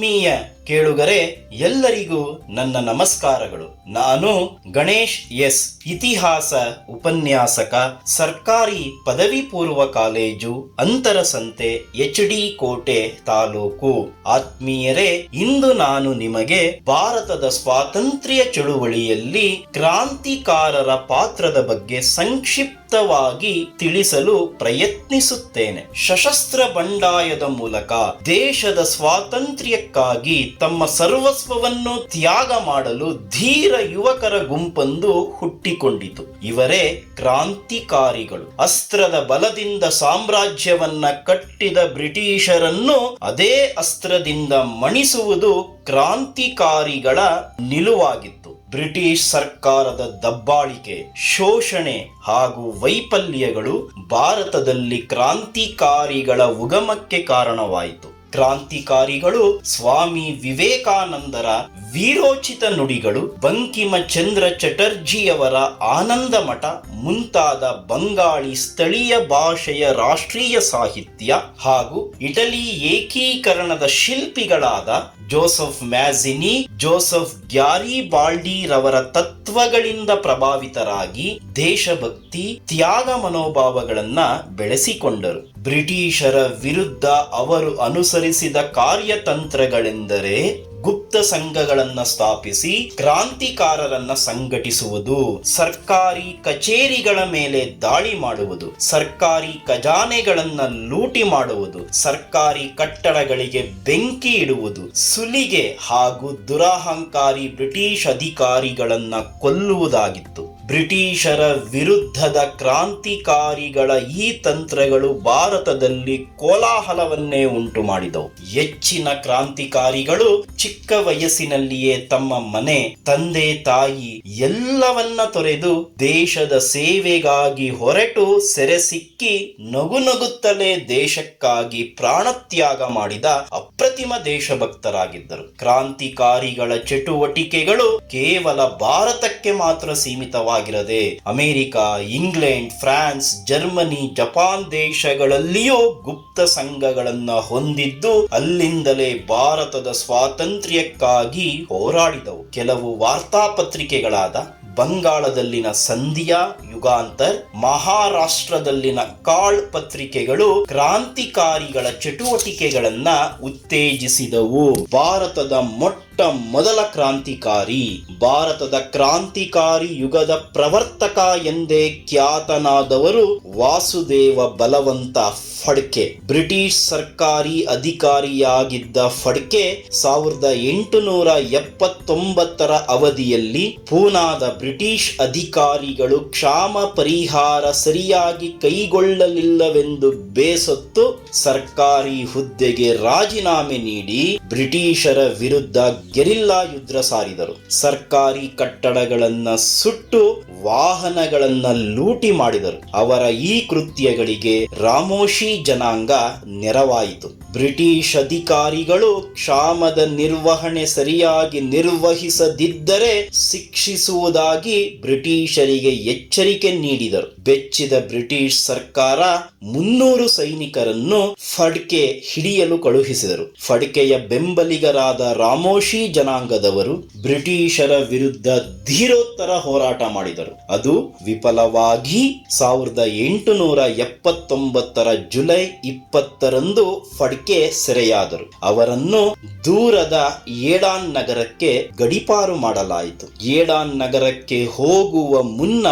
ಆತ್ಮೀಯ ಕೇಳುಗರೆ, ಎಲ್ಲರಿಗೂ ನನ್ನ ನಮಸ್ಕಾರಗಳು. ನಾನು ಗಣೇಶ್ ಎಸ್. ಇತಿಹಾಸ ಉಪನ್ಯಾಸಕ, ಸರ್ಕಾರಿ ಪದವಿ ಪೂರ್ವ ಕಾಲೇಜು, ಅಂತರಸಂತೆ ಎಚ್ ಡಿ ಕೋಟೆ ತಾಲೂಕು. ಆತ್ಮೀಯರೇ, ಇಂದು ನಾನು ನಿಮಗೆ ಭಾರತದ ಸ್ವಾತಂತ್ರ್ಯ ಚಳುವಳಿಯಲ್ಲಿ ಕ್ರಾಂತಿಕಾರರ ಪಾತ್ರದ ಬಗ್ಗೆ ಸಂಕ್ಷಿಪ್ತವಾಗಿ ತಿಳಿಸಲು ಪ್ರಯತ್ನಿಸುತ್ತೇನೆ. ಸಶಸ್ತ್ರ ಬಂಡಾಯದ ಮೂಲಕ ದೇಶದ ಸ್ವಾತಂತ್ರ್ಯಕ್ಕಾಗಿ ತಮ್ಮ ಸರ್ವಸ್ವವನ್ನು ತ್ಯಾಗ ಮಾಡಲು ಧೀರ ಯುವಕರ ಗುಂಪೊಂದು ಹುಟ್ಟಿಕೊಂಡಿತು. ಇವರೇ ಕ್ರಾಂತಿಕಾರಿಗಳು. ಅಸ್ತ್ರದ ಬಲದಿಂದ ಸಾಮ್ರಾಜ್ಯವನ್ನ ಕಟ್ಟಿದ ಬ್ರಿಟಿಷರನ್ನು ಅದೇ ಅಸ್ತ್ರದಿಂದ ಮಣಿಸುವುದು ಕ್ರಾಂತಿಕಾರಿಗಳ ನಿಲುವಾಗಿತ್ತು. ಬ್ರಿಟಿಷ್ ಸರ್ಕಾರದ ದಬ್ಬಾಳಿಕೆ ಶೋಷಣೆ ಹಾಗೂ ವೈಫಲ್ಯಗಳು ಭಾರತದಲ್ಲಿ ಕ್ರಾಂತಿಕಾರಿಗಳ ಉಗಮಕ್ಕೆ ಕಾರಣವಾಯಿತು. ಕ್ರಾಂತಿಕಾರಿಗಳು ಸ್ವಾಮಿ ವಿವೇಕಾನಂದರ ವೀರೋಚಿತ ನುಡಿಗಳು ಬಂಕಿಮ ಚಂದ್ರ ಚಟರ್ಜಿಯವರ ಆನಂದ ಮಠ ಮುಂತಾದ ಬಂಗಾಳಿ ಸ್ಥಳೀಯ ಭಾಷೆಯ ರಾಷ್ಟ್ರೀಯ ಸಾಹಿತ್ಯ ಹಾಗೂ ಇಟಲಿ ಏಕೀಕರಣದ ಶಿಲ್ಪಿಗಳಾದ ಜೋಸೆಫ್ ಮ್ಯಾಜಿನಿ, ಜೋಸೆಫ್ ಗ್ಯಾರಿ ಬಾಲ್ಡಿರವರ ತತ್ವಗಳಿಂದ ಪ್ರಭಾವಿತರಾಗಿ ದೇಶಭಕ್ತಿ, ತ್ಯಾಗ ಮನೋಭಾವಗಳನ್ನ ಬೆಳೆಸಿಕೊಂಡರು. ಬ್ರಿಟಿಷರ ವಿರುದ್ಧ ಅವರು ಅನುಸರಿಸಿದ ಕಾರ್ಯತಂತ್ರಗಳೆಂದರೆ ಗುಪ್ತ ಸಂಘಗಳನ್ನ ಸ್ಥಾಪಿಸಿ ಕ್ರಾಂತಿಕಾರರನ್ನ ಸಂಘಟಿಸುವುದು, ಸರ್ಕಾರಿ ಕಚೇರಿಗಳ ಮೇಲೆ ದಾಳಿ ಮಾಡುವುದು, ಸರ್ಕಾರಿ ಖಜಾನೆಗಳನ್ನ ಲೂಟಿ ಮಾಡುವುದು, ಸರ್ಕಾರಿ ಕಟ್ಟಡಗಳಿಗೆ ಬೆಂಕಿ ಇಡುವುದು, ಸುಲಿಗೆ ಹಾಗೂ ದುರಹಂಕಾರಿ ಬ್ರಿಟಿಷ್ ಅಧಿಕಾರಿಗಳನ್ನ ಕೊಲ್ಲುವುದಾಗಿತ್ತು. ಬ್ರಿಟಿಷರ ವಿರುದ್ಧದ ಕ್ರಾಂತಿಕಾರಿಗಳ ಈ ತಂತ್ರಗಳು ಭಾರತದಲ್ಲಿ ಕೋಲಾಹಲವನ್ನೇ ಉಂಟು ಮಾಡಿದವು. ಹೆಚ್ಚಿನ ಕ್ರಾಂತಿಕಾರಿಗಳು ಚಿಕ್ಕ ವಯಸ್ಸಿನಲ್ಲಿಯೇ ತಮ್ಮ ಮನೆ, ತಂದೆ, ತಾಯಿ ಎಲ್ಲವನ್ನ ತೊರೆದು ದೇಶದ ಸೇವೆಗಾಗಿ ಹೊರಟು ಸೆರೆ ಸಿಕ್ಕಿ ನಗು ನಗುತ್ತಲೇ ದೇಶಕ್ಕಾಗಿ ಪ್ರಾಣತ್ಯಾಗ ಮಾಡಿದ ಅಪ್ರತಿಮ ದೇಶಭಕ್ತರಾಗಿದ್ದರು. ಕ್ರಾಂತಿಕಾರಿಗಳ ಚಟುವಟಿಕೆಗಳು ಕೇವಲ ಭಾರತಕ್ಕೆ ಮಾತ್ರ ಸೀಮಿತವಾಗಿರದೆ America, England, France, Germany, Japan ದೇಶಗಳಲ್ಲಿಯೂ ಗುಪ್ತ ಸಂಘಗಳನ್ನ ಹೊಂದಿದ್ದು ಅಲ್ಲಿಂದಲೇ ಭಾರತದ ಸ್ವಾತಂತ್ರ್ಯಕ್ಕಾಗಿ ಹೋರಾಡಿದವು. ಕೆಲವು ವಾರ್ತಾಪತ್ರಿಕೆಗಳಾದ ಬಂಗಾಳದಲ್ಲಿನ ಸಂಧಿಯಾ, ಯುಗಾಂತರ್, ಮಹಾರಾಷ್ಟ್ರದಲ್ಲಿನ ಕಾಳ್ ಪತ್ರಿಕೆಗಳು ಕ್ರಾಂತಿಕಾರಿಗಳ ಚಟುವಟಿಕೆಗಳನ್ನ ಉತ್ತೇಜಿಸಿದವು. ಭಾರತದ ಮೊಟ್ಟ ಮೊದಲ ಕ್ರಾಂತಿಕಾರಿ, ಭಾರತದ ಕ್ರಾಂತಿಕಾರಿ ಯುಗದ ಪ್ರವರ್ತಕ ಎಂದೇ ಖ್ಯಾತನಾದವರು ವಾಸುದೇವ ಬಲವಂತ ಫಡ್ಕೆ. ಬ್ರಿಟಿಷ್ ಸರ್ಕಾರಿ ಅಧಿಕಾರಿಯಾಗಿದ್ದ ಫಡ್ಕೆ ಸಾವಿರದ ಎಂಟುನೂರ ಎಪ್ಪತ್ತೊಂಬತ್ತರ ಅವಧಿಯಲ್ಲಿ ಪೂನಾದ ಬ್ರಿಟಿಷ್ ಅಧಿಕಾರಿಗಳು ಕ್ಷಾಮ ಪರಿಹಾರ ಸರಿಯಾಗಿ ಕೈಗೊಳ್ಳಲಿಲ್ಲವೆಂದು ಬೇಸತ್ತು ಸರ್ಕಾರಿ ಹುದ್ದೆಗೆ ರಾಜೀನಾಮೆ ನೀಡಿ ಬ್ರಿಟಿಷರ ವಿರುದ್ಧ ಗೆರಿಲ್ಲಾ ಯುದ್ಧ ಸಾರಿದರು. ಸರ್ಕಾರಿ ಕಟ್ಟಡಗಳನ್ನ ಸುಟ್ಟು ವಾಹನಗಳನ್ನ ಲೂಟಿ ಮಾಡಿದರು. ಅವರ ಈ ಕೃತ್ಯಗಳಿಗೆ ರಾಮೋಶಿ ಜನಾಂಗ ನೆರವಾಯಿತು. ಬ್ರಿಟಿಷ್ ಅಧಿಕಾರಿಗಳು ಕ್ಷಾಮದ ನಿರ್ವಹಣೆ ಸರಿಯಾಗಿ ನಿರ್ವಹಿಸದಿದ್ದರೆ ಶಿಕ್ಷಿಸುವುದಾಗಿ ಬ್ರಿಟಿಷರಿಗೆ ಎಚ್ಚರಿಕೆ ನೀಡಿದರು. ಬೆಚ್ಚಿದ ಬ್ರಿಟಿಷ್ ಸರ್ಕಾರ ಮುನ್ನೂರು ಸೈನಿಕರನ್ನು ಫಡ್ಕೆ ಹಿಡಿಯಲು ಕಳುಹಿಸಿದರು. ಫಡ್ಕೆಯ ಬೆಂಬಲಿಗರಾದ ರಾಮೋಶಿ ಜನಾಂಗದವರು ಬ್ರಿಟಿಷರ ವಿರುದ್ಧ ಧೀರೋತ್ತರ ಹೋರಾಟ ಮಾಡಿದರು. ಅದು ವಿಫಲವಾಗಿ ಸಾವಿರದ ಎಂಟುನೂರ ಎಪ್ಪತ್ತೊಂಬತ್ತರ ಜುಲೈ ಇಪ್ಪತ್ತರಂದು ಫಡ್ಕೆ ಸೆರೆಯಾದರು. ಅವರನ್ನು ದೂರದ ಏಡಾನ್ ನಗರಕ್ಕೆ ಗಡಿಪಾರು ಮಾಡಲಾಯಿತು. ಏಡಾನ್ ನಗರಕ್ಕೆ ಹೋಗುವ ಮುನ್ನ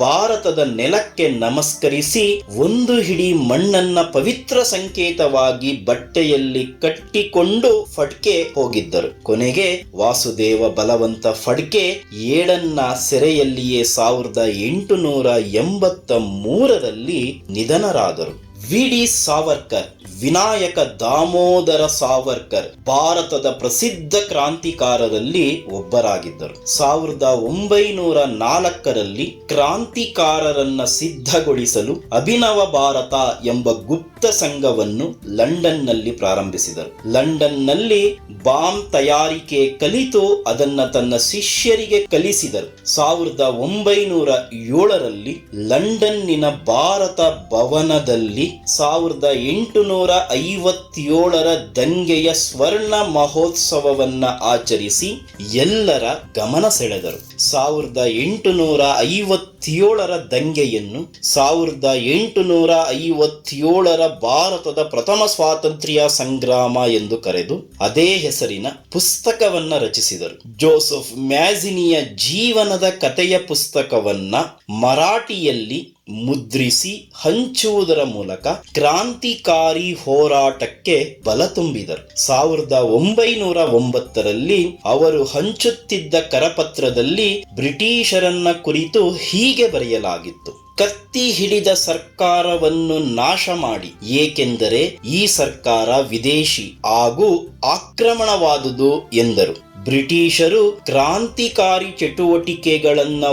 ಭಾರತದ ನೆಲಕ್ಕೆ ನಮಸ್ಕರಿಸಿ ಒಂದು ಹಿಡಿ ಮಣ್ಣನ್ನ ಪವಿತ್ರ ಸಂಕೇತವಾಗಿ ಬಟ್ಟೆಯಲ್ಲಿ ಕಟ್ಟಿಕೊಂಡು ಫಟ್ಕೆ ಹೋಗಿದ್ದರು. ಕೊನೆಗೆ ವಾಸುದೇವ ಬಲವಂತ ಫಡ್ಕೆ ಏಳನ್ನ ಸೆರೆಯಲ್ಲಿಯೇ ಸಾವಿರದ ಎಂಟುನೂರ ಎಂಬತ್ತ ಮೂರರಲ್ಲಿ ನಿಧನರಾದರು. ವಿ ಡಿ ಸಾವರ್ಕರ್ ವಿನಾಯಕ ದಾಮೋದರ ಸಾವರ್ಕರ್ ಭಾರತದ ಪ್ರಸಿದ್ಧ ಕ್ರಾಂತಿಕಾರರಲ್ಲಿ ಒಬ್ಬರಾಗಿದ್ದರು. ಸಾವಿರದ ಒಂಬೈನೂರ ನಾಲ್ಕರಲ್ಲಿ ಕ್ರಾಂತಿಕಾರರನ್ನ ಸಿದ್ಧಗೊಳಿಸಲು ಅಭಿನವ ಭಾರತ ಎಂಬ ಗುಪ್ತ ಸಂಘವನ್ನು ಲಂಡನ್ನಲ್ಲಿ ಪ್ರಾರಂಭಿಸಿದರು. ಲಂಡನ್ನಲ್ಲಿ ಬಾಂಬ್ ತಯಾರಿಕೆ ಕಲಿತು ಅದನ್ನ ತನ್ನ ಶಿಷ್ಯರಿಗೆ ಕಲಿಸಿದರು. ಸಾವಿರದ ಒಂಬೈನೂರ ಏಳರಲ್ಲಿ ಲಂಡನ್ನಿನ ಭಾರತ ಭವನದಲ್ಲಿ ಸಾವಿರದ ಎಂಟುನೂರ ಐವತ್ತೇಳರ ದಂಗೆಯ ಸ್ವರ್ಣ ಮಹೋತ್ಸವವನ್ನ ಆಚರಿಸಿ ಎಲ್ಲರ ಗಮನ ಸೆಳೆದರು. ಸಾವಿರದ ಎಂಟುನೂರ ಐವತ್ತೇಳರ ದಂಗೆಯನ್ನು ಸಾವಿರದ ಎಂಟುನೂರ ಐವತ್ತೇಳರ ಭಾರತದ ಪ್ರಥಮ ಸ್ವಾತಂತ್ರ್ಯ ಸಂಗ್ರಾಮ ಎಂದು ಕರೆದು ಅದೇ ಹೆಸರಿನ ಪುಸ್ತಕವನ್ನ ರಚಿಸಿದರು. ಜೋಸೆಫ್ ಮ್ಯಾಜಿನಿಯ ಜೀವನದ ಕಥೆಯ ಪುಸ್ತಕವನ್ನ ಮರಾಠಿಯಲ್ಲಿ ಮುದ್ರಿಸಿ ಹಂಚುವುದರ ಮೂಲಕ ಕ್ರಾಂತಿಕಾರಿ ಹೋರಾಟಕ್ಕೆ ಬಲ ತುಂಬಿದರು. ಸಾವಿರದ ಒಂಬೈನೂರ ಒಂಬತ್ತರಲ್ಲಿ ಅವರು ಹಂಚುತ್ತಿದ್ದ ಕರಪತ್ರದಲ್ಲಿ ಬ್ರಿಟಿಷರನ್ನ ಕುರಿತು ಹೀಗೆ ಬರೆಯಲಾಗಿತ್ತು. ಕತ್ತಿ ಹಿಡಿದ ಸರ್ಕಾರವನ್ನು ನಾಶ ಮಾಡಿ, ಏಕೆಂದರೆ ಈ ಸರ್ಕಾರ ವಿದೇಶಿ ಹಾಗೂ ಆಕ್ರಮಣವಾದುದು ಎಂದರು. ಬ್ರಿಟಿಷರು ಕ್ರಾಂತಿಕಾರಿ ಚಟುವಟಿಕೆಗಳನ್ನ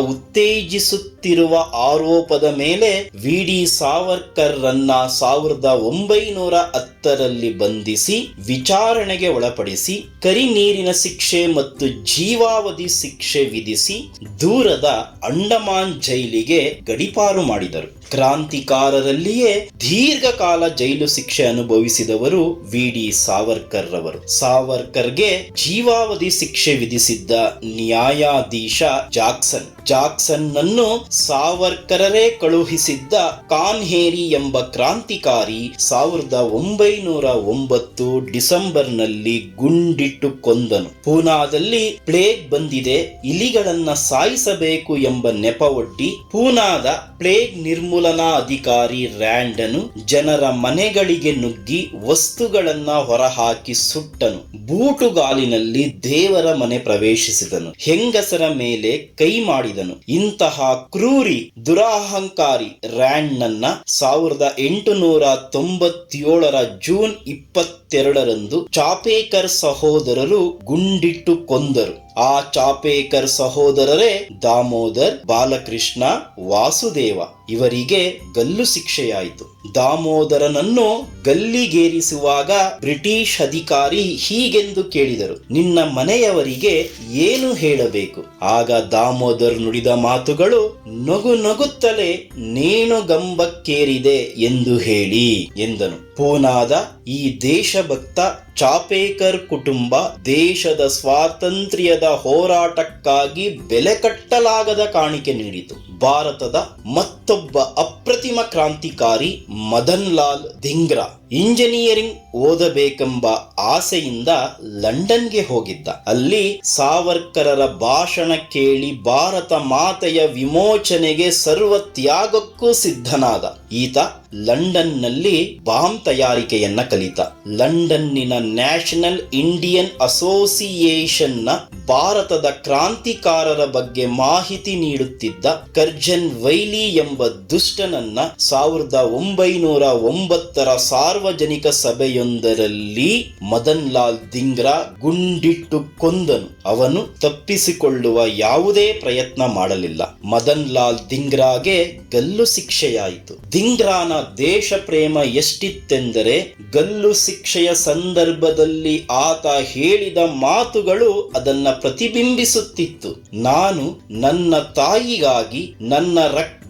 ಉತ್ತೇಜಿಸುತ್ತಿರುವ ಆರೋಪದ ಮೇಲೆ ವಿ ಡಿ ಸಾವರ್ಕರ್ರನ್ನ ಸಾವಿರದ ಒಂಬೈನೂರ ಹತ್ತರಲ್ಲಿ ಬಂಧಿಸಿ, ವಿಚಾರಣೆಗೆ ಒಳಪಡಿಸಿ, ಕರಿ ನೀರಿನ ಶಿಕ್ಷೆ ಮತ್ತು ಜೀವಾವಧಿ ಶಿಕ್ಷೆ ವಿಧಿಸಿ ದೂರದ ಅಂಡಮಾನ್ ಜೈಲಿಗೆ ಗಡಿಪಾರು ಮಾಡಿದರು. ಕ್ರಾಂತಿಕಾರರಲ್ಲಿಯೇ ದೀರ್ಘಕಾಲ ಜೈಲು ಶಿಕ್ಷೆ ಅನುಭವಿಸಿದವರು ವಿ ಡಿ ಸಾವರ್ಕರ್ ರವರು ಸಾವರ್ಕರ್ಗೆ ಜೀವಾವಧಿ ಶಿಕ್ಷೆ ವಿಧಿಸಿದ್ದ ನ್ಯಾಯಾಧೀಶ ಜಾಕ್ಸನ್. ಜಾಕ್ಸನ್ ನನ್ನು ಸಾವರ್ಕರರೇ ಕಳುಹಿಸಿದ್ದ ಕಾನ್ಹೇರಿ ಎಂಬ ಕ್ರಾಂತಿಕಾರಿ ಸಾವಿರದ ಒಂಬೈನೂರ ಒಂಬತ್ತು ಡಿಸೆಂಬರ್ನಲ್ಲಿ ಗುಂಡಿಟ್ಟು ಕೊಂದನು ಪೂನಾದಲ್ಲಿ ಪ್ಲೇಗ್ ಬಂದಿದೆ, ಇಲಿಗಳನ್ನ ಸಾಯಿಸಬೇಕು ಎಂಬ ನೆಪವೊಡ್ಡಿ ಪೂನಾದ ಪ್ಲೇಗ್ ನಿರ್ಮೂಲನಾ ಅಧಿಕಾರಿ ರ್ಯಾಂಡನು ಜನರ ಮನೆಗಳಿಗೆ ನುಗ್ಗಿ ವಸ್ತುಗಳನ್ನ ಹೊರಹಾಕಿ ಸುಟ್ಟನು. ಬೂಟುಗಾಲಿನಲ್ಲಿ ದೇವರ ಮನೆ ಪ್ರವೇಶಿಸಿದನು. ಹೆಂಗಸರ ಮೇಲೆ ಕೈ ಮಾಡಿದನು. ಇಂತಹ ಕ್ರೂರಿ ದುರಾಹಂಕಾರಿ ರ್ಯಾಂಡ್ನನ್ನ ಸಾವಿರದ ಎಂಟುನೂರ ತೊಂಬತ್ತೇಳರ ಜೂನ್ ಇಪ್ಪತ್ತೆರಡರಂದು ಚಾಪೇಕರ್ ಸಹೋದರರು ಗುಂಡಿಟ್ಟು ಕೊಂದರು. ಆ ಚಾಪೇಕರ್ ಸಹೋದರರೇ ದಾಮೋದರ್, ಬಾಲಕೃಷ್ಣ, ವಾಸುದೇವ ಇವರಿಗೆ ಗಲ್ಲು ಶಿಕ್ಷೆಯಾಯಿತು. ದಾಮೋದರನನ್ನು ಗಲ್ಲಿಗೇರಿಸುವಾಗ ಬ್ರಿಟಿಷ್ ಅಧಿಕಾರಿ ಹೀಗೆಂದು ಕೇಳಿದರು, ನಿನ್ನ ಮನೆಯವರಿಗೆ ಏನು ಹೇಳಬೇಕು? ಆಗ ದಾಮೋದರ್ ನುಡಿದ ಮಾತುಗಳು, ನಗು ನಗುತ್ತಲೇ ನೇಣುಗಂಬಕ್ಕೇರಿದೆ ಎಂದು ಹೇಳಿ, ಎಂದನು. ಪೂನಾದ ಈ ದೇಶಭಕ್ತ ಚಾಪೇಕರ್ ಕುಟುಂಬ ದೇಶದ ಸ್ವಾತಂತ್ರ್ಯದ ಹೋರಾಟಕ್ಕಾಗಿ ಬೆಲೆ ಕಟ್ಟಲಾಗದ ಕಾಣಿಕೆ ನೀಡಿತು. ಭಾರತದ ಮತ್ತೊಬ್ಬ ಅಪ್ರತಿಮ ಕ್ರಾಂತಿಕಾರಿ ಮದನ್ ಲಾಲ್ ಧಿಂಗ್ರಾ. ಇಂಜಿನಿಯರಿಂಗ್ ಓದಬೇಕೆಂಬ ಆಸೆಯಿಂದ ಲಂಡನ್ಗೆ ಹೋಗಿದ್ದ. ಅಲ್ಲಿ ಸಾವರ್ಕರರ ಭಾಷಣ ಕೇಳಿ ಭಾರತ ಮಾತೆಯ ವಿಮೋಚನೆಗೆ ಸರ್ವ ತ್ಯಾಗಕ್ಕೂ ಸಿದ್ಧನಾದ. ಈತ ಲಂಡನ್ನಲ್ಲಿ ಬಾಂಬ್ ತಯಾರಿಕೆಯನ್ನ ಕಲಿತ. ಲಂಡನ್ನಿನ ನ್ಯಾಷನಲ್ ಇಂಡಿಯನ್ ಅಸೋಸಿಯೇಷನ್ನ ಭಾರತದ ಕ್ರಾಂತಿಕಾರರ ಬಗ್ಗೆ ಮಾಹಿತಿ ನೀಡುತ್ತಿದ್ದ ಕರ್ಜನ್ ವೈಲಿ ಎಂಬ ದುಷ್ಟನನ್ನ ಸಾವಿರದ ಒಂಬೈನೂರ ಒಂಬತ್ತರ ಸಾರ್ವಜನಿಕ ಸಭೆಯೊಂದರಲ್ಲಿ ಮದನ್ ಲಾಲ್ ದಿಂಗ್ರಾ ಗುಂಡಿಟ್ಟು ಕೊಂದನು. ಅವನು ತಪ್ಪಿಸಿಕೊಳ್ಳುವ ಯಾವುದೇ ಪ್ರಯತ್ನ ಮಾಡಲಿಲ್ಲ. ಮದನ್ ಲಾಲ್ ದಿಂಗ್ರಾಗೆ ಗಲ್ಲು ಶಿಕ್ಷೆಯಾಯಿತು. ದಿಂಗ್ರಾನ ದೇಶ ಪ್ರೇಮ ಎಷ್ಟಿತ್ತೆಂದರೆ ಗಲ್ಲು ಶಿಕ್ಷೆಯ ಸಂದರ್ಭದಲ್ಲಿ ಆತ ಹೇಳಿದ ಮಾತುಗಳು ಅದನ್ನ ಪ್ರತಿಬಿಂಬಿಸುತ್ತಿತ್ತು. ನಾನು ನನ್ನ ತಾಯಿಗಾಗಿ ನನ್ನ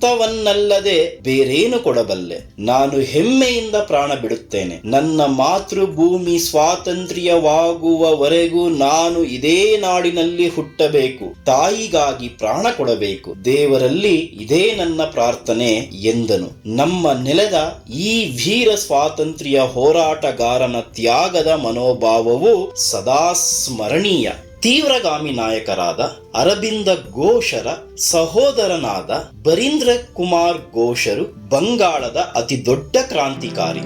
ರಕ್ತವನ್ನಲ್ಲದೆ ಬೇರೇನು ಕೊಡಬಲ್ಲೆ. ನಾನು ಹೆಮ್ಮೆಯಿಂದ ಪ್ರಾಣ ಬಿಡುತ್ತೇನೆ. ನನ್ನ ಮಾತೃಭೂಮಿ ಸ್ವಾತಂತ್ರ್ಯವಾಗುವವರೆಗೂ ನಾನು ಇದೇ ನಾಡಿನಲ್ಲಿ ಹುಟ್ಟಬೇಕು. ತಾಯಿಗಾಗಿ ಪ್ರಾಣ ಕೊಡಬೇಕು. ದೇವರಲ್ಲಿ ಇದೇ ನನ್ನ ಪ್ರಾರ್ಥನೆ ಎಂದನು. ನಮ್ಮ ನೆಲದ ಈ ವೀರ ಸ್ವಾತಂತ್ರ್ಯ ಹೋರಾಟಗಾರನ ತ್ಯಾಗದ ಮನೋಭಾವವು ಸದಾ ಸ್ಮರಣೀಯ. ತೀವ್ರಗಾಮಿ ನಾಯಕರಾದ ಅರಬಿಂದ ಘೋಷರ ಸಹೋದರನಾದ ಬರೀಂದ್ರ ಕುಮಾರ್ ಘೋಷರು ಬಂಗಾಳದ ಅತಿ ದೊಡ್ಡ ಕ್ರಾಂತಿಕಾರಿ.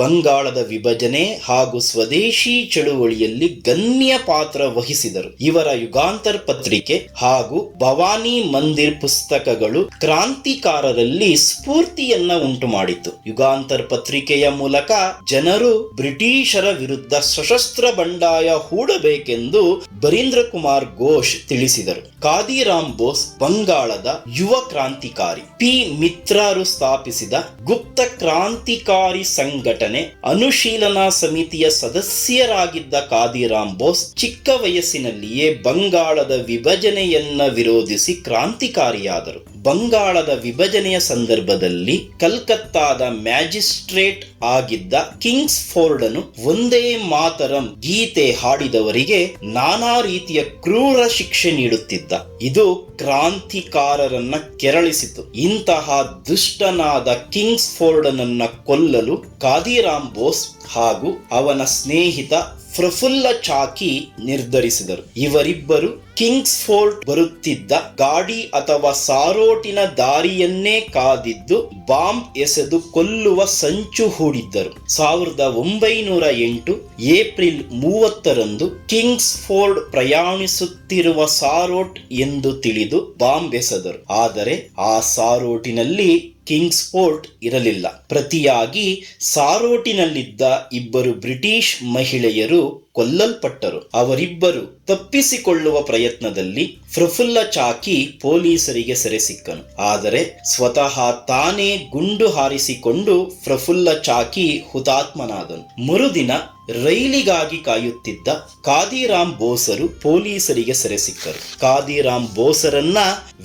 ಬಂಗಾಳದ ವಿಭಜನೆ ಹಾಗೂ ಸ್ವದೇಶಿ ಚಳುವಳಿಯಲ್ಲಿ ಗಣ್ಯ ಪಾತ್ರ ವಹಿಸಿದರು. ಇವರ ಯುಗಾಂತರ್ ಪತ್ರಿಕೆ ಹಾಗೂ ಭವಾನಿ ಮಂದಿರ್ ಪುಸ್ತಕಗಳು ಕ್ರಾಂತಿಕಾರರಲ್ಲಿ ಸ್ಫೂರ್ತಿಯನ್ನ ಉಂಟು ಮಾಡಿತು ಯುಗಾಂತರ್ ಪತ್ರಿಕೆಯ ಮೂಲಕ ಜನರು ಬ್ರಿಟಿಷರ ವಿರುದ್ಧ ಸಶಸ್ತ್ರ ಬಂಡಾಯ ಹೂಡಬೇಕೆಂದು ಬರೀಂದ್ರ ಕುಮಾರ್ ಘೋಷ್ ತಿಳಿಸಿದರು. ಕಾದಿರಾಮ್ ಬೋಸ್, ಬಂಗಾಳದ ಯುವ ಕ್ರಾಂತಿಕಾರಿ. ಪಿ. ಮಿತ್ರರು ಸ್ಥಾಪಿಸಿದ ಗುಪ್ತ ಕ್ರಾಂತಿಕಾರಿ ಸಂಘಟನೆ ಘಟನೆ ಅನುಶೀಲನಾ ಸಮಿತಿಯ ಸದಸ್ಯರಾಗಿದ್ದ ಕಾದಿರಾಮ್ ಬೋಸ್ ಚಿಕ್ಕ ವಯಸ್ಸಿನಲ್ಲಿಯೇ ಬಂಗಾಳದ ವಿಭಜನೆಯನ್ನ ವಿರೋಧಿಸಿ ಕ್ರಾಂತಿಕಾರಿಯಾದರು. ಬಂಗಾಳದ ವಿಭಜನೆಯ ಸಂದರ್ಭದಲ್ಲಿ ಕಲ್ಕತ್ತಾದ ಮ್ಯಾಜಿಸ್ಟ್ರೇಟ್ ಆಗಿದ್ದ ಕಿಂಗ್ಸ್ ಫೋರ್ಡನು ಒಂದೇ ಮಾತರಂ ಗೀತೆ ಹಾಡಿದವರಿಗೆ ನಾನಾ ರೀತಿಯ ಕ್ರೂರ ಶಿಕ್ಷೆ ನೀಡುತ್ತಿದ್ದ. ಇದು ಕ್ರಾಂತಿಕಾರರನ್ನ ಕೆರಳಿಸಿತು. ಇಂತಹ ದುಷ್ಟನಾದ ಕಿಂಗ್ಸ್ ಫೋರ್ಡನನ್ನ ಕೊಲ್ಲಲು ಕಾದಿರಾಮ್ ಬೋಸ್ ಹಾಗೂ ಅವನ ಸ್ನೇಹಿತ ಪ್ರಫುಲ್ಲ ಚಾಕಿ ನಿರ್ಧರಿಸಿದರು. ಇವರಿಬ್ಬರು ಕಿಂಗ್ಸ್ ಫೋರ್ಟ್ ಬರುತ್ತಿದ್ದ ಗಾಡಿ ಅಥವಾ ಸಾರೋಟಿನ ದಾರಿಯನ್ನೇ ಕಾದಿದ್ದು ಬಾಂಬ್ ಎಸೆದು ಕೊಲ್ಲುವ ಸಂಚು ಹೂಡಿದ್ದರು. ಸಾವಿರದ ಒಂಬೈನೂರ ಎಂಟು ಏಪ್ರಿಲ್ ಮೂವತ್ತರಂದು ಕಿಂಗ್ಸ್ ಫೋರ್ಡ್ ಪ್ರಯಾಣಿಸುತ್ತಿರುವ ಸಾರೋಟ್ ಎಂದು ತಿಳಿದು ಬಾಂಬ್ ಎಸೆದರು. ಆದರೆ ಆ ಸಾರೋಟಿನಲ್ಲಿ ಕಿಂಗ್ಸ್ ಫೋರ್ಟ್ ಇರಲಿಲ್ಲ. ಪ್ರತಿಯಾಗಿ ಸಾರೋಟಿನಲ್ಲಿದ್ದ ಇಬ್ಬರು ಬ್ರಿಟಿಷ್ ಮಹಿಳೆಯರು ಕೊಲ್ಲಲ್ಪಟ್ಟರು. ಅವರಿಬ್ಬರು ತಪ್ಪಿಸಿಕೊಳ್ಳುವ ಪ್ರಯತ್ನದಲ್ಲಿ ಪ್ರಫುಲ್ಲ ಚಾಕಿ ಪೊಲೀಸರಿಗೆ ಸೆರೆ ಸಿಕ್ಕನು. ಆದರೆ ಸ್ವತಃ ತಾನೇ ಗುಂಡು ಹಾರಿಸಿಕೊಂಡು ಪ್ರಫುಲ್ಲ ಚಾಕಿ ಹುತಾತ್ಮನಾದನು. ಮರುದಿನ ರೈಲಿಗಾಗಿ ಕಾಯುತ್ತಿದ್ದ ಕಾದಿರಾಮ್ ಬೋಸರು ಪೊಲೀಸರಿಗೆ ಸೆರೆ ಸಿಕ್ಕರು. ಕಾದಿರಾಮ್ ಬೋಸರನ್ನ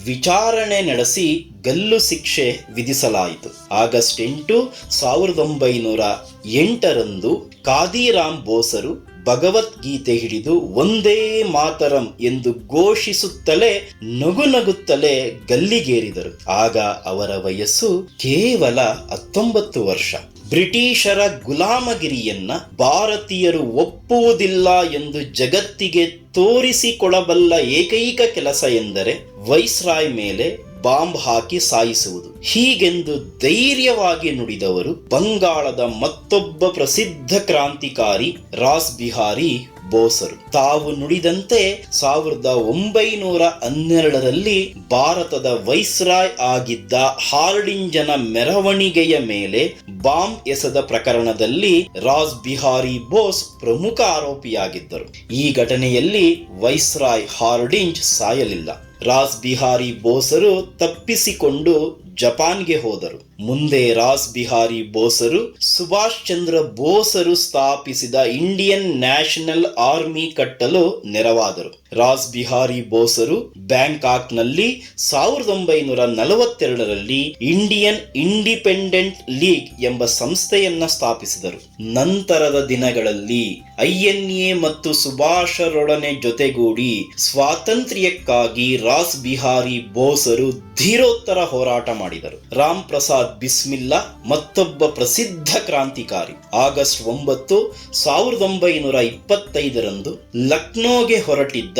ವಿಚಾರಣೆ ನಡೆಸಿ ಗಲ್ಲು ಶಿಕ್ಷೆ ವಿಧಿಸಲಾಯಿತು. ಆಗಸ್ಟ್ ಎಂಟು ಸಾವಿರದ ಒಂಬೈನೂರ ಎಂಟರಂದು ಕಾದಿರಾಮ್ ಬೋಸರು ಭಗವದ್ಗೀತೆ ಹಿಡಿದು ಒಂದೇ ಮಾತರಂ ಎಂದು ಘೋಷಿಸುತ್ತಲೇ ನಗು ನಗುತ್ತಲೇ ಗಲ್ಲಿಗೇರಿದರು. ಆಗ ಅವರ ವಯಸ್ಸು ಕೇವಲ ಹತ್ತೊಂಬತ್ತು ವರ್ಷ. ಬ್ರಿಟಿಷರ ಗುಲಾಮಗಿರಿಯನ್ನ ಭಾರತೀಯರು ಒಪ್ಪುವುದಿಲ್ಲ ಎಂದು ಜಗತ್ತಿಗೆ ತೋರಿಸಿಕೊಡಬಲ್ಲ ಏಕೈಕ ಕೆಲಸ ಎಂದರೆ ವೈಸ್ರಾಯ್ ಮೇಲೆ ಬಾಂಬ್ ಹಾಕಿ ಸಾಯಿಸುವುದು. ಹೀಗೆಂದು ಧೈರ್ಯವಾಗಿ ನುಡಿದವರು ಬಂಗಾಳದ ಮತ್ತೊಬ್ಬ ಪ್ರಸಿದ್ಧ ಕ್ರಾಂತಿಕಾರಿ ರಾಸ್ ಬಿಹಾರಿ ಬೋಸರು. ತಾವು ನುಡಿದಂತೆ ಸಾವಿರದ ಒಂಬೈನೂರ ಹನ್ನೆರಡರಲ್ಲಿ ಭಾರತದ ವೈಸ್ರಾಯ್ ಆಗಿದ್ದ ಹಾರ್ಡಿಂಜನ ಮೆರವಣಿಗೆಯ ಮೇಲೆ ಬಾಂಬ್ ಎಸೆದ ಪ್ರಕರಣದಲ್ಲಿ ರಾಜ್ ಬಿಹಾರಿ ಬೋಸ್ ಪ್ರಮುಖ ಆರೋಪಿಯಾಗಿದ್ದರು. ಈ ಘಟನೆಯಲ್ಲಿ ವೈಸ್ರಾಯ್ ಹಾರ್ಡಿಂಜ್ ಸಾಯಲಿಲ್ಲ. ರಾಜ್ ಬಿಹಾರಿ ಬೋಸರು ತಪ್ಪಿಸಿಕೊಂಡು ಜಪಾನ್ಗೆ ಹೋದರು. ಮುಂದೆ ರಾಸ್ ಬಿಹಾರಿ ಬೋಸರು ಸುಭಾಷ್ ಚಂದ್ರ ಬೋಸರು ಸ್ಥಾಪಿಸಿದ ಇಂಡಿಯನ್ ನ್ಯಾಷನಲ್ ಆರ್ಮಿ ಕಟ್ಟಲು ನೆರವಾದರು. ರಾಸ್ ಬಿಹಾರಿ ಬೋಸರು ಬ್ಯಾಂಕಾಕ್ನಲ್ಲಿ ಸಾವಿರದ ಒಂಬೈನೂರ ನಲವತ್ತೆರಡರಲ್ಲಿ ಇಂಡಿಯನ್ ಇಂಡಿಪೆಂಡೆಂಟ್ ಲೀಗ್ ಎಂಬ ಸಂಸ್ಥೆಯನ್ನ ಸ್ಥಾಪಿಸಿದರು. ನಂತರದ ದಿನಗಳಲ್ಲಿ ಐಎನ್ಎ ಮತ್ತು ಸುಭಾಷರೊಡನೆ ಜೊತೆಗೂಡಿ ಸ್ವಾತಂತ್ರ್ಯಕ್ಕಾಗಿ ರಾಸ್ ಬಿಹಾರಿ ಬೋಸರು ಧೀರೋತ್ತರ ಹೋರಾಟ ಮಾಡಿದರು. ರಾಮ್ ಪ್ರಸಾದ್ ಬಿಸ್ಮಿಲ್ಲಾ ಮತ್ತೊಬ್ಬ ಪ್ರಸಿದ್ಧ ಕ್ರಾಂತಿಕಾರಿ. ಆಗಸ್ಟ್ ಒಂಬತ್ತು ಸಾವಿರದ ಒಂಬೈನೂರ ಇಪ್ಪತ್ತೈದರಂದು ಲಕ್ನೋಗೆ ಹೊರಟಿದ್ದ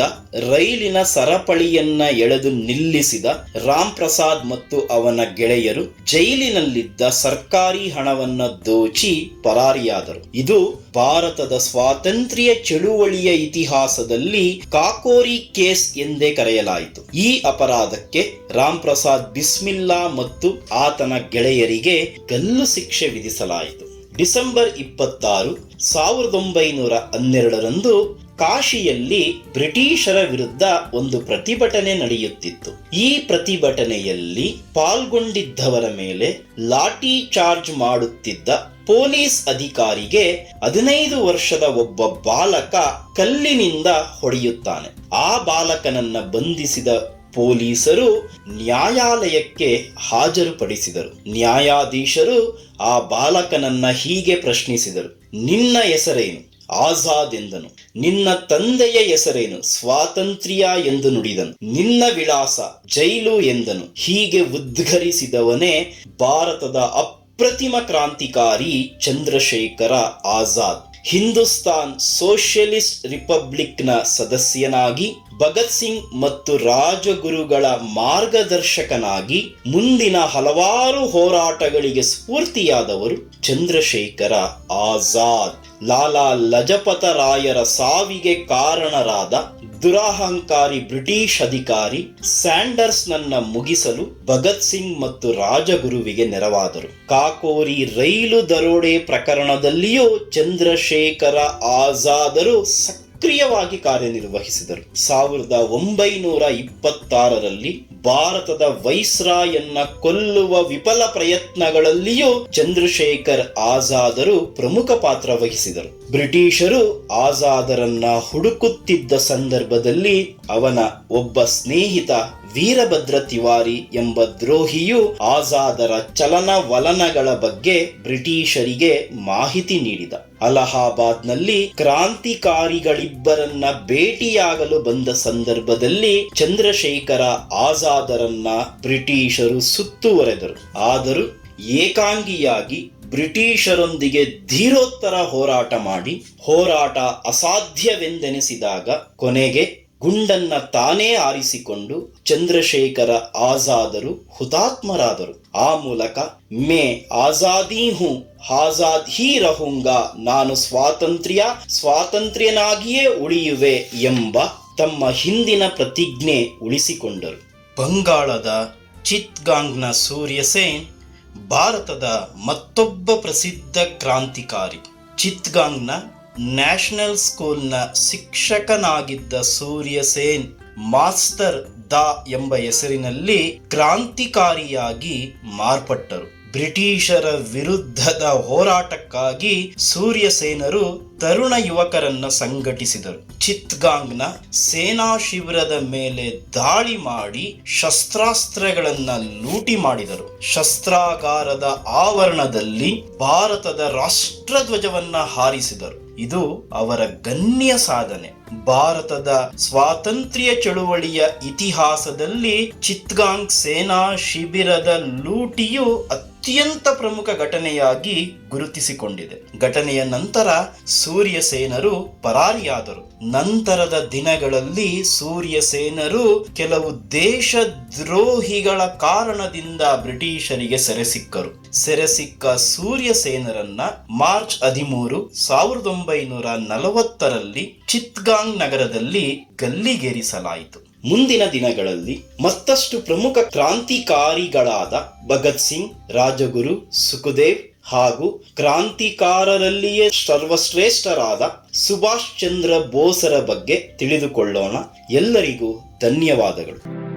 ರೈಲಿನ ಸರಪಳಿಯನ್ನ ಎಳೆದು ನಿಲ್ಲಿಸಿದ ರಾಮ್ ಪ್ರಸಾದ್ ಮತ್ತು ಅವನ ಗೆಳೆಯರು ಜೈಲಿನಲ್ಲಿದ್ದ ಸರ್ಕಾರಿ ಹಣವನ್ನ ದೋಚಿ ಪರಾರಿಯಾದರು. ಇದು ಭಾರತದ ಸ್ವಾತಂತ್ರ್ಯ ಚಳುವಳಿಯ ಇತಿಹಾಸದಲ್ಲಿ ಕಾಕೋರಿ ಕೇಸ್ ಎಂದೇ ಕರೆಯಲಾಯಿತು. ಈ ಅಪರಾಧಕ್ಕೆ ರಾಮ್ ಪ್ರಸಾದ್ ಬಿಸ್ಮಿಲ್ಲಾ ಮತ್ತು ಆತನ ಗೆಳೆಯರಿಗೆ ಗಲ್ಲು ಶಿಕ್ಷೆ ವಿಧಿಸಲಾಯಿತು. ಡಿಸೆಂಬರ್ ಇಪ್ಪತ್ತಾರು ಸಾವಿರದ ಒಂಬೈನೂರ ಹನ್ನೆರಡರಂದು ಕಾಶಿಯಲ್ಲಿ ಬ್ರಿಟಿಷರ ವಿರುದ್ಧ ಒಂದು ಪ್ರತಿಭಟನೆ ನಡೆಯುತ್ತಿತ್ತು. ಈ ಪ್ರತಿಭಟನೆಯಲ್ಲಿ ಪಾಲ್ಗೊಂಡಿದ್ದವರ ಮೇಲೆ ಲಾಠಿ ಚಾರ್ಜ್ ಮಾಡುತ್ತಿದ್ದ ಪೊಲೀಸ್ ಅಧಿಕಾರಿಗೆ ಹದಿನೈದು ವರ್ಷದ ಒಬ್ಬ ಬಾಲಕ ಕಲ್ಲಿನಿಂದ ಹೊಡೆಯುತ್ತಾನೆ. ಆ ಬಾಲಕನನ್ನ ಬಂಧಿಸಿದ ಪೊಲೀಸರು ನ್ಯಾಯಾಲಯಕ್ಕೆ ಹಾಜರುಪಡಿಸಿದರು. ನ್ಯಾಯಾಧೀಶರು ಆ ಬಾಲಕನನ್ನ ಹೀಗೆ ಪ್ರಶ್ನಿಸಿದರು. ನಿನ್ನ ಹೆಸರೇನು? ಆಜಾದ್ ಎಂದನು ನಿನ್ನ ತಂದೆಯ ಹೆಸರೇನು? ಸ್ವಾತಂತ್ರ್ಯ ಎಂದು ನುಡಿದನು. ನಿನ್ನ ವಿಳಾಸ ಜೈಲು ಎಂದನು. ಹೀಗೆ ಉದ್ಘರಿಸಿದವನೇ ಭಾರತದ ಅಪ್ರತಿಮ ಕ್ರಾಂತಿಕಾರಿ ಚಂದ್ರಶೇಖರ ಆಜಾದ್. ಹಿಂದೂಸ್ತಾನ್ ಸೋಷಿಯಲಿಸ್ಟ್ ರಿಪಬ್ಲಿಕ್ನ ಸದಸ್ಯನಾಗಿ ಭಗತ್ ಸಿಂಗ್ ಮತ್ತು ರಾಜಗುರುಗಳ ಮಾರ್ಗದರ್ಶಕನಾಗಿ ಮುಂದಿನ ಹಲವಾರು ಹೋರಾಟಗಳಿಗೆ ಸ್ಫೂರ್ತಿಯಾದವರು ಚಂದ್ರಶೇಖರ ಆಜಾದ್. ಲಾಲಾ ಲಜಪತ ರಾಯರ ಸಾವಿಗೆ ಕಾರಣರಾದ ದುರಾಹಂಕಾರಿ ಬ್ರಿಟಿಷ್ ಅಧಿಕಾರಿ ಸ್ಯಾಂಡರ್ಸ್ ನನ್ನ ಮುಗಿಸಲು ಭಗತ್ ಸಿಂಗ್ ಮತ್ತು ರಾಜಗುರುವಿಗೆ ನೆರವಾದರು. ಕಾಕೋರಿ ರೈಲು ದರೋಡೆ ಪ್ರಕರಣದಲ್ಲಿಯೂ ಚಂದ್ರಶೇಖರ ಆಜಾದರು ಸಕ್ರಿಯವಾಗಿ ಕಾರ್ಯನಿರ್ವಹಿಸಿದರು. ಸಾವಿರದ ಒಂಬೈನೂರ ಇಪ್ಪತ್ತಾರರಲ್ಲಿ ಭಾರತದ ವೈಸ್ರಾಯನ್ನ ಕೊಲ್ಲುವ ವಿಫಲ ಪ್ರಯತ್ನಗಳಲ್ಲಿಯೂ ಚಂದ್ರಶೇಖರ್ ಆಜಾದರು ಪ್ರಮುಖ ಪಾತ್ರ ವಹಿಸಿದರು. ಬ್ರಿಟಿಷರು ಆಜಾದರನ್ನ ಹುಡುಕುತ್ತಿದ್ದ ಸಂದರ್ಭದಲ್ಲಿ ಅವನ ಒಬ್ಬ ಸ್ನೇಹಿತ ವೀರಭದ್ರ ತಿವಾರಿ ಎಂಬ ದ್ರೋಹಿಯು ಆಜಾದರ ಚಲನವಲನಗಳ ಬಗ್ಗೆ ಬ್ರಿಟಿಷರಿಗೆ ಮಾಹಿತಿ ನೀಡಿದ. ಅಲಹಾಬಾದ್ನಲ್ಲಿ ಕ್ರಾಂತಿಕಾರಿಗಳಿಬ್ಬರನ್ನ ಭೇಟಿಯಾಗಲು ಬಂದ ಸಂದರ್ಭದಲ್ಲಿ ಚಂದ್ರಶೇಖರ ಆಜಾದರನ್ನ ಬ್ರಿಟಿಷರು ಸುತ್ತುವರೆದರು. ಆದರೂ ಏಕಾಂಗಿಯಾಗಿ ಬ್ರಿಟಿಷರೊಂದಿಗೆ ಧೀರೋತ್ತರ ಹೋರಾಟ ಮಾಡಿ ಹೋರಾಟ ಅಸಾಧ್ಯವೆಂದೆನಿಸಿದಾಗ ಕೊನೆಗೆ ಗುಂಡನ್ನ ತಾನೇ ಆರಿಸಿಕೊಂಡು ಚಂದ್ರಶೇಖರ ಆಜಾದರು, ಹುತಾತ್ಮರಾದರು. ಆ ಮೂಲಕ ಮೇ ಆಜಾದಿ ಹೂ ಆಜಾದ್ ಹೀ ರಹುಂಗ, ನಾನು ಸ್ವಾತಂತ್ರ್ಯ, ಸ್ವಾತಂತ್ರ್ಯನಾಗಿಯೇ ಉಳಿಯುವೆ ಎಂಬ ತಮ್ಮ ಹಿಂದಿನ ಪ್ರತಿಜ್ಞೆ ಉಳಿಸಿಕೊಂಡರು. ಬಂಗಾಳದ ಚಿತ್ಗಾಂಗ್ನ ಸೂರ್ಯಸೇನ್ ಭಾರತದ ಮತ್ತೊಬ್ಬ ಪ್ರಸಿದ್ಧ ಕ್ರಾಂತಿಕಾರಿ. ಚಿತ್ಗಾಂಗ್ನ ನ್ಯಾಷನಲ್ ಸ್ಕೂಲ್ನ ಶಿಕ್ಷಕನಾಗಿದ್ದ ಸೂರ್ಯಸೇನ್ ಮಾಸ್ಟರ್ ದ ಎಂಬ ಹೆಸರಿನಲ್ಲಿ ಕ್ರಾಂತಿಕಾರಿಯಾಗಿ ಮಾರ್ಪಟ್ಟರು. ಬ್ರಿಟಿಷರ ವಿರುದ್ಧದ ಹೋರಾಟಕ್ಕಾಗಿ ಸೂರ್ಯಸೇನರು ತರುಣ ಯುವಕರನ್ನ ಸಂಘಟಿಸಿದರು. ಚಿತ್ಗಾಂಗ್ನ ಸೇನಾ ಶಿಬಿರದ ಮೇಲೆ ದಾಳಿ ಮಾಡಿ ಶಸ್ತ್ರಾಸ್ತ್ರಗಳನ್ನ ಲೂಟಿ ಮಾಡಿದರು. ಶಸ್ತ್ರಾಗಾರದ ಆವರಣದಲ್ಲಿ ಭಾರತದ ರಾಷ್ಟ್ರಧ್ವಜವನ್ನ ಹಾರಿಸಿದರು. ಇದು ಅವರ ಗಣ್ಯ ಸಾಧನೆ. ಭಾರತದ ಸ್ವಾತಂತ್ರ್ಯ ಚಳುವಳಿಯ ಇತಿಹಾಸದಲ್ಲಿ ಚಿತ್ಗಾಂಗ್ ಸೇನಾ ಶಿಬಿರದ ಲೂಟಿಯು ಅತ್ಯಂತ ಪ್ರಮುಖ ಘಟನೆಯಾಗಿ ಗುರುತಿಸಿಕೊಂಡಿದೆ. ಘಟನೆಯ ನಂತರ ಸೂರ್ಯಸೇನರು ಪರಾರಿಯಾದರು. ನಂತರದ ದಿನಗಳಲ್ಲಿ ಸೂರ್ಯಸೇನರು ಕೆಲವು ದೇಶದ್ರೋಹಿಗಳ ಕಾರಣದಿಂದ ಬ್ರಿಟಿಷರಿಗೆ ಸೆರೆಸಿಕ್ಕರು. ಸೆರೆಸಿಕ್ಕ ಸೂರ್ಯಸೇನರನ್ನ ಮಾರ್ಚ್ ಹದಿಮೂರು, ಸಾವಿರದ ಒಂಬೈನೂರ ನಲವತ್ತರಲ್ಲಿ ಚಿತ್ಗಾಂಗ್ ನಗರದಲ್ಲಿ ಗಲ್ಲಿಗೇರಿಸಲಾಯಿತು. ಮುಂದಿನ ದಿನಗಳಲ್ಲಿ ಮತ್ತಷ್ಟು ಪ್ರಮುಖ ಕ್ರಾಂತಿಕಾರಿಗಳಾದ ಭಗತ್ ಸಿಂಗ್, ರಾಜಗುರು ಸುಖದೇವ್ ಹಾಗೂ ಕ್ರಾಂತಿಕಾರರಲ್ಲಿಯೇ ಸರ್ವಶ್ರೇಷ್ಠರಾದ ಸುಭಾಷ್ ಚಂದ್ರ ಬೋಸರ ಬಗ್ಗೆ ತಿಳಿದುಕೊಳ್ಳೋಣ. ಎಲ್ಲರಿಗೂ ಧನ್ಯವಾದಗಳು.